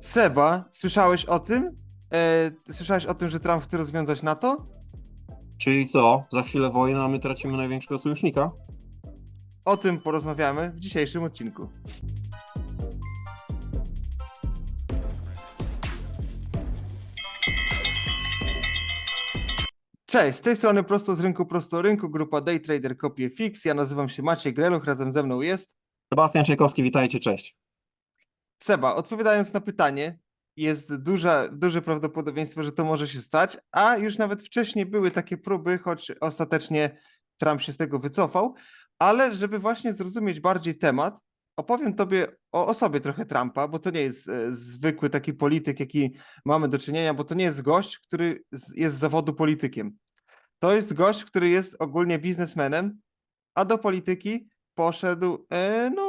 Seba, słyszałeś o tym? E, słyszałeś o tym, że Trump chce rozwiązać NATO? Czyli co? Za chwilę wojna, a my tracimy największego sojusznika? O tym porozmawiamy w dzisiejszym odcinku. Cześć, z tej strony prosto z rynku, prosto rynku, grupa Daytrader Kopie Fix. Ja nazywam się Maciej Greluch, razem ze mną jest Sebastian Czajkowski, witajcie, cześć. Seba. Odpowiadając na pytanie, jest duża, duże prawdopodobieństwo, że to może się stać, a już nawet wcześniej były takie próby, choć ostatecznie Trump się z tego wycofał, ale żeby właśnie zrozumieć bardziej temat, opowiem tobie o osobie trochę Trumpa, bo to nie jest e, zwykły taki polityk, jaki mamy do czynienia, bo to nie jest gość, który jest z zawodu politykiem. To jest gość, który jest ogólnie biznesmenem, a do polityki poszedł, e, no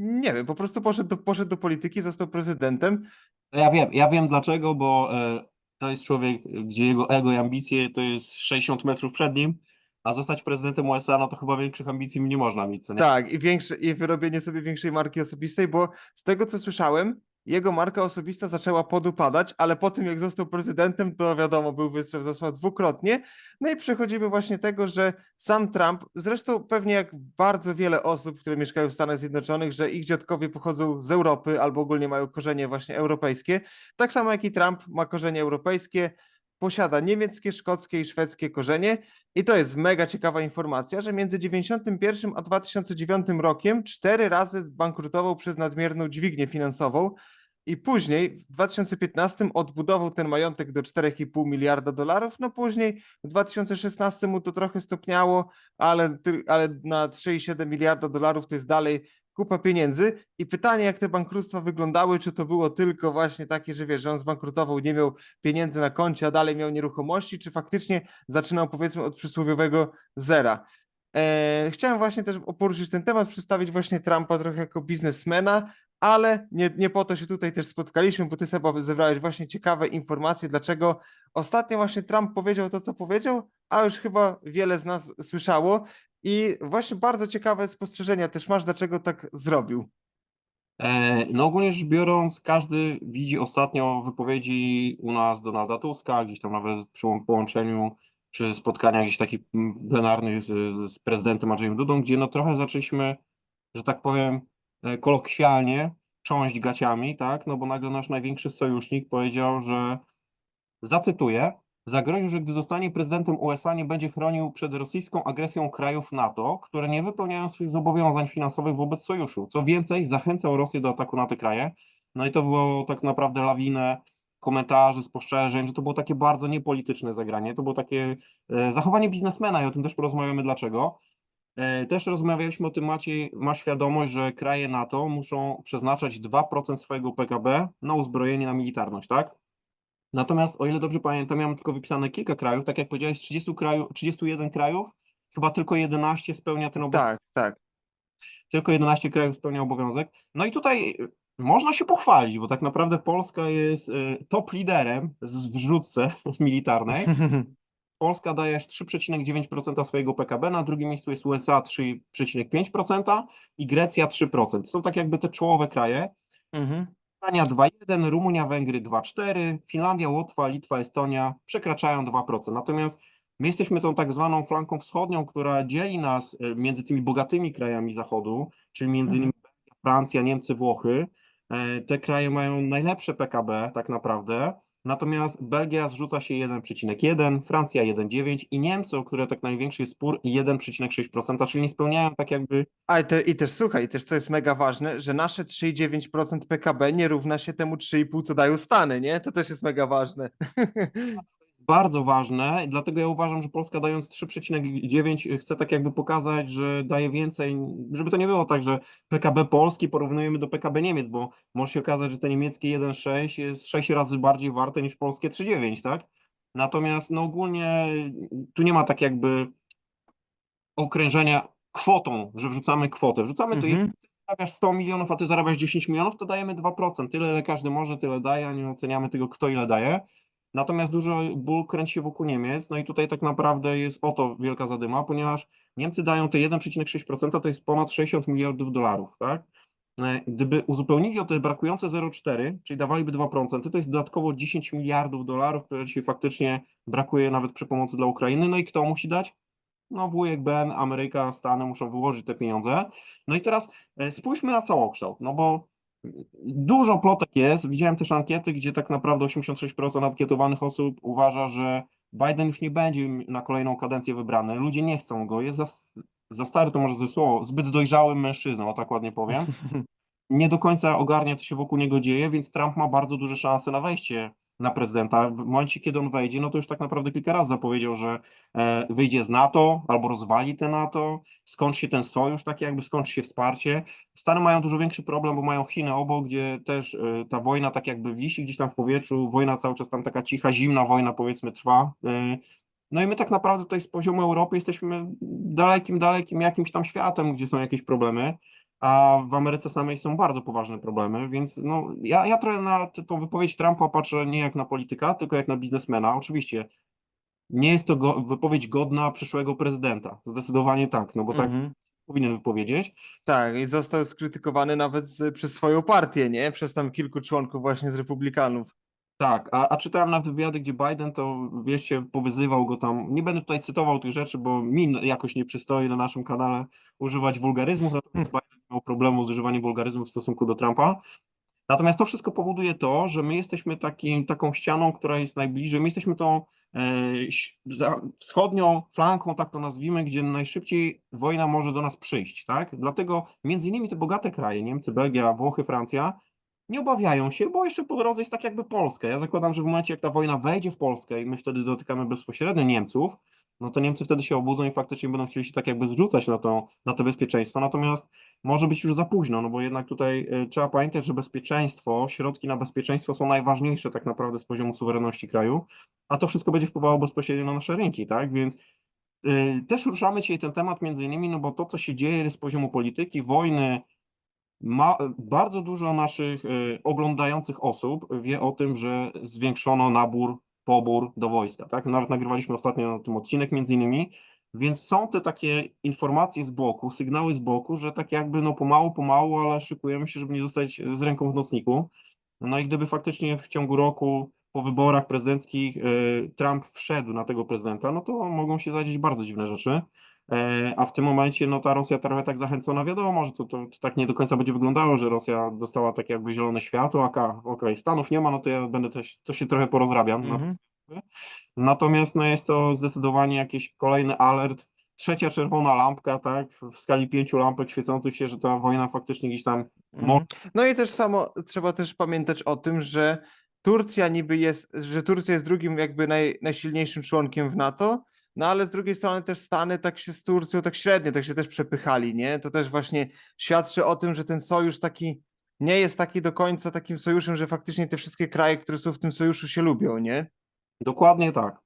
nie wiem, po prostu poszedł do, poszedł do polityki, został prezydentem. Ja wiem, ja wiem dlaczego, bo e, to jest człowiek, gdzie jego ego i ambicje to jest 60 metrów przed nim, a zostać prezydentem USA, no to chyba większych ambicji nie można mieć, co nie? Tak, i, większe, i wyrobienie sobie większej marki osobistej, bo z tego co słyszałem, jego marka osobista zaczęła podupadać, ale po tym jak został prezydentem, to wiadomo, był wystrzał wzrosła dwukrotnie. No i przechodzimy właśnie tego, że sam Trump, zresztą pewnie jak bardzo wiele osób, które mieszkają w Stanach Zjednoczonych, że ich dziadkowie pochodzą z Europy albo ogólnie mają korzenie właśnie europejskie, tak samo jak i Trump ma korzenie europejskie, posiada niemieckie, szkockie i szwedzkie korzenie. I to jest mega ciekawa informacja, że między 91 a 2009 rokiem cztery razy bankrutował przez nadmierną dźwignię finansową i później w 2015 odbudował ten majątek do 4,5 miliarda dolarów. No później w 2016 mu to trochę stopniało, ale, ale na 3,7 miliarda dolarów to jest dalej kupa pieniędzy. I pytanie, jak te bankructwa wyglądały, czy to było tylko właśnie takie, że wiesz, że on zbankrutował, nie miał pieniędzy na koncie, a dalej miał nieruchomości, czy faktycznie zaczynał powiedzmy od przysłowiowego zera. E, chciałem właśnie też poruszyć ten temat, przedstawić właśnie Trumpa trochę jako biznesmena, ale nie, nie po to się tutaj też spotkaliśmy, bo ty Seba zebrałeś właśnie ciekawe informacje, dlaczego ostatnio właśnie Trump powiedział to, co powiedział, a już chyba wiele z nas słyszało i właśnie bardzo ciekawe spostrzeżenia też masz, dlaczego tak zrobił. E, No ogólnie rzecz biorąc, każdy widzi ostatnio wypowiedzi u nas Donalda Tuska, gdzieś tam nawet przy łą- połączeniu, przy spotkaniach gdzieś takich plenarnych z, z prezydentem Andrzejem Dudą, gdzie no trochę zaczęliśmy, że tak powiem, e, kolokwialnie cząść gaciami, tak, no bo nagle nasz największy sojusznik powiedział, że zacytuję, zagroził, że gdy zostanie prezydentem USA, nie będzie chronił przed rosyjską agresją krajów NATO, które nie wypełniają swoich zobowiązań finansowych wobec sojuszu. Co więcej, zachęcał Rosję do ataku na te kraje. No i to było tak naprawdę lawinę komentarzy, spostrzeżeń, że to było takie bardzo niepolityczne zagranie. To było takie e, zachowanie biznesmena i o tym też porozmawiamy dlaczego. E, Też rozmawialiśmy o tym, Maciej, ma świadomość, że kraje NATO muszą przeznaczać 2% swojego PKB na uzbrojenie, na militarność, tak? Natomiast o ile dobrze pamiętam, miałem tylko wypisane kilka krajów, tak jak powiedziałeś, z 30 kraju, 31 krajów, chyba tylko 11 spełnia ten obowiązek, Tak, tak. tylko 11 krajów spełnia obowiązek. No i tutaj y, można się pochwalić, bo tak naprawdę Polska jest y, top liderem w wrzutce militarnej. Polska daje aż 3,9% swojego PKB, na drugim miejscu jest USA 3,5% i Grecja 3%. To są tak jakby te czołowe kraje. Mhm. Dania 2,1, Rumunia, Węgry 2,4, Finlandia, Łotwa, Litwa, Estonia przekraczają 2%. Natomiast my jesteśmy tą tak zwaną flanką wschodnią, która dzieli nas e, między tymi bogatymi krajami Zachodu, czyli między innymi Belgia, Francja, Niemcy, Włochy. E, Te kraje mają najlepsze PKB tak naprawdę, natomiast Belgia zrzuca się 1,1, Francja 1,9 i Niemcy, które tak największy jest spór, 1,6%, czyli nie spełniają tak jakby A i, te, i też słuchaj, też co jest mega ważne, że nasze 3,9% PKB nie równa się temu 3,5%, co dają Stany, nie? To też jest mega ważne. bardzo ważne, dlatego ja uważam, że Polska dając 3,9 chce tak jakby pokazać, że daje więcej, żeby to nie było tak, że PKB Polski porównujemy do PKB Niemiec, bo może się okazać, że te niemieckie 1,6 jest 6 razy bardziej warte niż polskie 3,9, tak? Natomiast no ogólnie tu nie ma tak jakby okrężenia kwotą, że wrzucamy kwotę. Wrzucamy to Mhm. zarabiasz 100 milionów, a ty zarabiasz 10 milionów, to dajemy 2%. Tyle, ile każdy może, tyle daje, a nie oceniamy tego, kto ile daje. Natomiast dużo ból kręci się wokół Niemiec, no i tutaj tak naprawdę jest o to wielka zadyma, ponieważ Niemcy dają te 1,6%, to jest ponad 60 miliardów dolarów, tak? e, gdyby uzupełnili o te brakujące 0,4, czyli dawaliby 2%, to jest dodatkowo 10 miliardów dolarów, które dzisiaj faktycznie brakuje nawet przy pomocy dla Ukrainy. No i kto musi dać? No wujek Ben, Ameryka, Stany muszą wyłożyć te pieniądze. No i teraz e, spójrzmy na całokształt, no bo dużo plotek jest. Widziałem też ankiety, gdzie tak naprawdę 86% ankietowanych osób uważa, że Biden już nie będzie na kolejną kadencję wybrany. Ludzie nie chcą go, jest za, za stary, to może złe słowo, zbyt dojrzałym mężczyzną, o tak ładnie powiem. Nie do końca ogarnia, co się wokół niego dzieje, więc Trump ma bardzo duże szanse na wejście na prezydenta. W momencie, kiedy on wejdzie, no to już tak naprawdę kilka razy zapowiedział, że e, wyjdzie z NATO albo rozwali te NATO, skończy się ten sojusz, tak jakby skończy się wsparcie. Stany mają dużo większy problem, bo mają Chiny obok, gdzie też e, ta wojna tak jakby wisi gdzieś tam w powietrzu, wojna cały czas tam taka cicha, zimna wojna powiedzmy trwa. E, no i my tak naprawdę tutaj z poziomu Europy jesteśmy dalekim, dalekim jakimś tam światem, gdzie są jakieś problemy, a w Ameryce samej są bardzo poważne problemy, więc no, ja, ja trochę na tą wypowiedź Trumpa patrzę nie jak na polityka, tylko jak na biznesmena. Oczywiście nie jest to go, wypowiedź godna przyszłego prezydenta, zdecydowanie tak, no bo tak Mhm. powinien wypowiedzieć. Tak, i został skrytykowany nawet przez swoją partię, nie? Przez tam kilku członków właśnie z Republikanów. Tak, a, a czytałem nawet wywiady, gdzie Biden to, wieście, powyzywał go tam, nie będę tutaj cytował tych rzeczy, bo mi jakoś nie przystoi na naszym kanale używać wulgaryzmów, natomiast Biden nie miał problemu z używaniem wulgaryzmów w stosunku do Trumpa. Natomiast to wszystko powoduje to, że my jesteśmy takim, taką ścianą, która jest najbliżej, my jesteśmy tą e, wschodnią flanką, tak to nazwijmy, gdzie najszybciej wojna może do nas przyjść, tak? Dlatego między innymi te bogate kraje, Niemcy, Belgia, Włochy, Francja, nie obawiają się, bo jeszcze po drodze jest tak jakby Polska. Ja zakładam, że w momencie, jak ta wojna wejdzie w Polskę i my wtedy dotykamy bezpośrednio Niemców, no to Niemcy wtedy się obudzą i faktycznie będą chcieli się tak jakby zrzucać na to, na to bezpieczeństwo. Natomiast może być już za późno, no bo jednak tutaj y, trzeba pamiętać, że bezpieczeństwo, środki na bezpieczeństwo są najważniejsze tak naprawdę z poziomu suwerenności kraju, a to wszystko będzie wpływało bezpośrednio na nasze rynki, tak? Więc y, też ruszamy dzisiaj ten temat między innymi, no bo to, co się dzieje z poziomu polityki, wojny, ma, bardzo dużo naszych y, oglądających osób wie o tym, że zwiększono nabór, pobór do wojska, tak? Nawet nagrywaliśmy ostatnio o tym odcinek między innymi, więc są te takie informacje z boku, sygnały z boku, że tak jakby no pomału, pomału, ale szykujemy się, żeby nie zostać z ręką w nocniku. No i gdyby faktycznie w ciągu roku po wyborach prezydenckich y, Trump wszedł na tego prezydenta, no to mogą się zadzieć bardzo dziwne rzeczy. E, A w tym momencie no ta Rosja trochę tak zachęcona, wiadomo, że to, to, to tak nie do końca będzie wyglądało, że Rosja dostała tak jakby zielone światło, a okej, Stanów nie ma, no to ja będę też, to się trochę porozrabiam. Mhm. Natomiast no jest to zdecydowanie jakiś kolejny alert, trzecia czerwona lampka, tak, w w skali pięciu lampek świecących się, że ta wojna faktycznie gdzieś tam Mhm. No i też samo trzeba też pamiętać o tym, że Turcja niby jest, że Turcja jest drugim jakby naj, najsilniejszym członkiem w NATO, no ale z drugiej strony też Stany tak się z Turcją tak średnio, tak się też przepychali, nie? To też właśnie świadczy o tym, że ten sojusz taki nie jest taki do końca takim sojuszem, że faktycznie te wszystkie kraje, które są w tym sojuszu się lubią, nie? Dokładnie tak.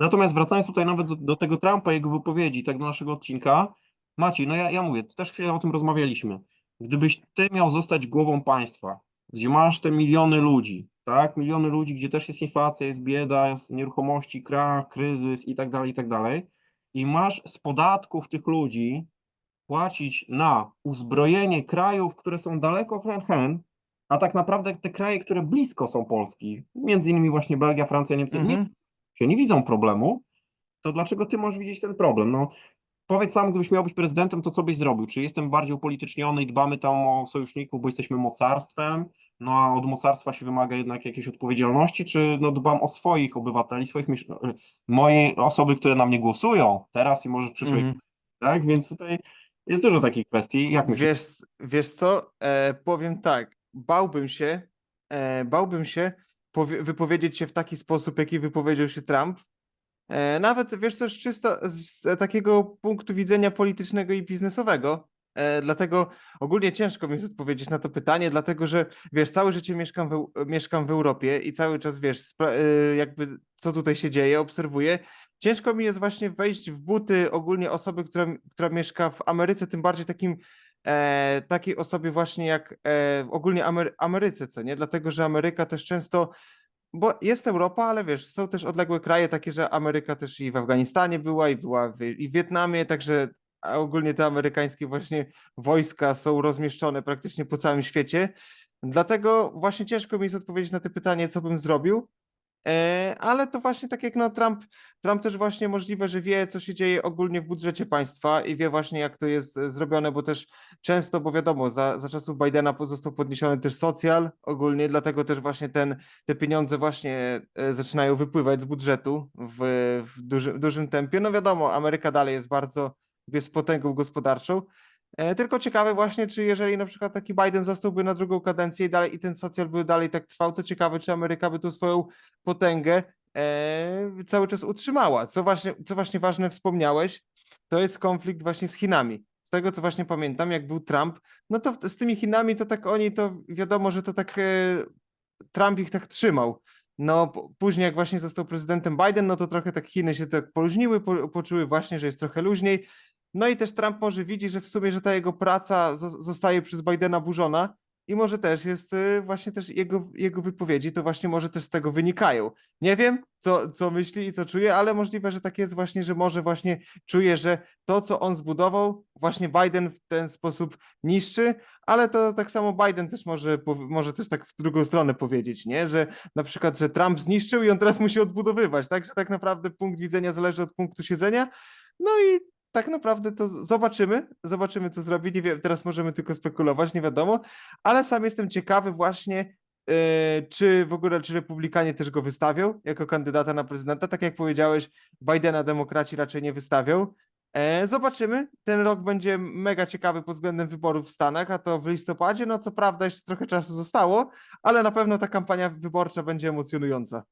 Natomiast wracając tutaj nawet do, do tego Trumpa, jego wypowiedzi, tak do naszego odcinka, Maciej, no ja, ja mówię, też chwilę o tym rozmawialiśmy. Gdybyś ty miał zostać głową państwa, gdzie masz te miliony ludzi, tak, miliony ludzi, gdzie też jest inflacja, jest bieda, jest nieruchomości, krach, kryzys i tak dalej, i tak dalej, i masz z podatków tych ludzi płacić na uzbrojenie krajów, które są daleko hen hen, a tak naprawdę te kraje, które blisko są Polski, między innymi właśnie Belgia, Francja, Niemcy, nie Mhm. się nie widzą problemu, to dlaczego ty możesz widzieć ten problem? No, powiedz sam, gdybyś miał być prezydentem, to co byś zrobił? Czy jestem bardziej upolityczniony i dbamy tam o sojuszników, bo jesteśmy mocarstwem, no a od mocarstwa się wymaga jednak jakiejś odpowiedzialności, czy no dbam o swoich obywateli, swoich miesz... mojej osoby, które na mnie głosują teraz i może w przyszłej, Mhm. tak? Więc tutaj jest dużo takich kwestii. Jak myślisz? Wiesz, wiesz co, e, powiem tak, bałbym się, e, bałbym się powie- wypowiedzieć się w taki sposób, jaki wypowiedział się Trump. E, nawet, wiesz co, z czysto z, takiego punktu widzenia politycznego i biznesowego. E, dlatego ogólnie ciężko mi jest odpowiedzieć na to pytanie, dlatego że, wiesz, całe życie mieszkam w, Eu- mieszkam w Europie i cały czas, wiesz, e, jakby co tutaj się dzieje, obserwuję. Ciężko mi jest właśnie wejść w buty ogólnie osoby, która, która mieszka w Ameryce, tym bardziej takim e, takiej osobie właśnie jak e, ogólnie Amery Ameryce, co nie? Dlatego, że Ameryka też często, bo jest Europa, ale wiesz, są też odległe kraje takie, że Ameryka też i w Afganistanie była, i była w, i w Wietnamie, także ogólnie te amerykańskie właśnie wojska są rozmieszczone praktycznie po całym świecie. Dlatego właśnie ciężko mi jest odpowiedzieć na to pytanie, co bym zrobił. E, Ale to właśnie tak jak no Trump, Trump też właśnie możliwe, że wie, co się dzieje ogólnie w budżecie państwa i wie właśnie, jak to jest e, zrobione, bo też często, bo wiadomo, za, za czasów Bidena został podniesiony też socjal ogólnie, dlatego też właśnie ten, te pieniądze właśnie e, zaczynają wypływać z budżetu w, w duży, dużym tempie. No wiadomo, Ameryka dalej jest bardzo, jest potęgą gospodarczą. E, Tylko ciekawe właśnie, czy jeżeli na przykład taki Biden zostałby na drugą kadencję i dalej i ten socjal by dalej tak trwał, to ciekawe, czy Ameryka by tą swoją potęgę e, cały czas utrzymała. Co właśnie, co właśnie ważne wspomniałeś, to jest konflikt właśnie z Chinami. Z tego, co właśnie pamiętam, jak był Trump, no to z tymi Chinami to tak oni, to wiadomo, że to tak e, Trump ich tak trzymał. No później jak właśnie został prezydentem Biden, no to trochę tak Chiny się tak poluźniły, po, poczuły właśnie, że jest trochę luźniej. No i też Trump może widzi, że w sumie, że ta jego praca zo- zostaje przez Bidena burzona i może też jest y, właśnie też jego, jego wypowiedzi, to właśnie może też z tego wynikają. Nie wiem, co, co myśli i co czuje, ale możliwe, że tak jest właśnie, że może właśnie czuje, że to, co on zbudował, właśnie Biden w ten sposób niszczy, ale to tak samo Biden też może, może też tak w drugą stronę powiedzieć, nie? Że na przykład, że Trump zniszczył i on teraz musi odbudowywać, tak? Że tak naprawdę punkt widzenia zależy od punktu siedzenia. No i tak naprawdę to zobaczymy, zobaczymy co zrobi. Nie wiem, teraz możemy tylko spekulować, nie wiadomo, ale sam jestem ciekawy właśnie, e, czy w ogóle, czy republikanie też go wystawią jako kandydata na prezydenta. Tak jak powiedziałeś, Bidena demokraci raczej nie wystawią. E, Zobaczymy. Ten rok będzie mega ciekawy pod względem wyborów w Stanach, a to w listopadzie. No co prawda jeszcze trochę czasu zostało, ale na pewno ta kampania wyborcza będzie emocjonująca.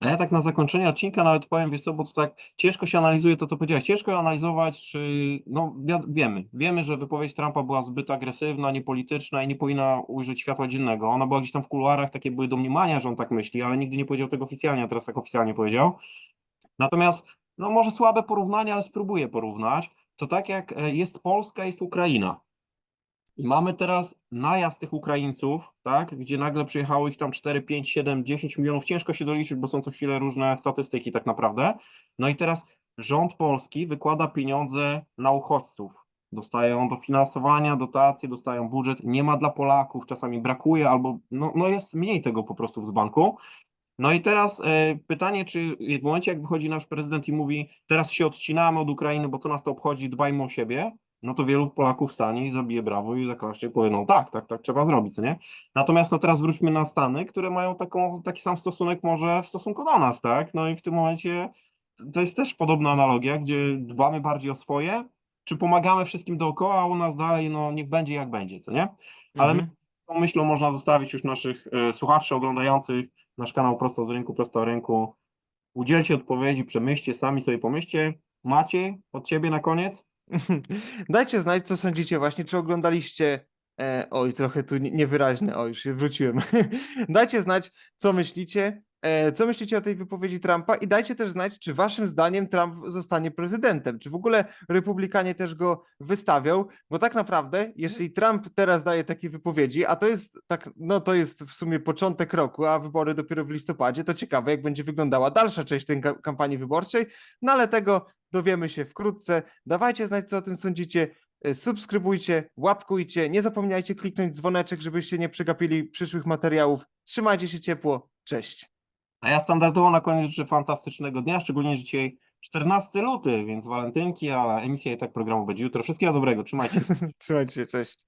A ja tak na zakończenie odcinka nawet powiem, wiesz co, bo to tak ciężko się analizuje to, co powiedziałeś. Ciężko analizować, czy, no wi- wiemy, wiemy, że wypowiedź Trumpa była zbyt agresywna, niepolityczna i nie powinna ujrzeć światła dziennego. Ona była gdzieś tam w kuluarach, takie były domniemania, że on tak myśli, ale nigdy nie powiedział tego oficjalnie, a teraz tak oficjalnie powiedział. Natomiast, no może słabe porównanie, ale spróbuję porównać. To tak jak e, jest Polska, jest Ukraina. I mamy teraz najazd tych Ukraińców, tak, gdzie nagle przyjechało ich tam 4, 5, 7, 10 milionów. Ciężko się doliczyć, bo są co chwilę różne statystyki tak naprawdę. No i teraz rząd polski wykłada pieniądze na uchodźców. Dostają dofinansowania, dotacje, dostają budżet. Nie ma dla Polaków, czasami brakuje albo no, no jest mniej tego po prostu z banku. No i teraz e, pytanie, czy w momencie, jak wychodzi nasz prezydent i mówi, teraz się odcinamy od Ukrainy, bo co nas to obchodzi, dbajmy o siebie, no to wielu Polaków stanie i zabije brawo i zaklaszcze i powie, no tak, tak, tak trzeba zrobić, co nie? Natomiast no teraz wróćmy na Stany, które mają taką, taki sam stosunek może w stosunku do nas, tak? No i w tym momencie to jest też podobna analogia, gdzie dbamy bardziej o swoje, czy pomagamy wszystkim dookoła, a u nas dalej, no niech będzie jak będzie, co nie? Ale Mhm. tą myślą można zostawić już naszych e, słuchaczy oglądających nasz kanał Prosto z Rynku, Prosto o Rynku. Udzielcie odpowiedzi, przemyślcie, sami sobie pomyślcie. Maciej, od Ciebie na koniec? Dajcie znać, co sądzicie właśnie, czy oglądaliście. E, oj, trochę tu nie- niewyraźne, oj, już się wróciłem. dajcie znać, co myślicie. E, co myślicie o tej wypowiedzi Trumpa i dajcie też znać, czy waszym zdaniem Trump zostanie prezydentem, czy w ogóle republikanie też go wystawią, bo tak naprawdę, jeżeli Trump teraz daje takie wypowiedzi, a to jest tak, no to jest w sumie początek roku, a wybory dopiero w listopadzie, to ciekawe, jak będzie wyglądała dalsza część tej ka- kampanii wyborczej, no ale tego dowiemy się wkrótce. Dawajcie znać, co o tym sądzicie. E, Subskrybujcie, łapkujcie. Nie zapomniajcie kliknąć dzwoneczek, żebyście nie przegapili przyszłych materiałów. Trzymajcie się ciepło. Cześć. A ja standardowo na koniec życzę fantastycznego dnia, szczególnie że dzisiaj 14 luty, więc walentynki, ale emisja i tak programu będzie jutro. Wszystkiego dobrego, trzymajcie się. Trzymajcie się, cześć.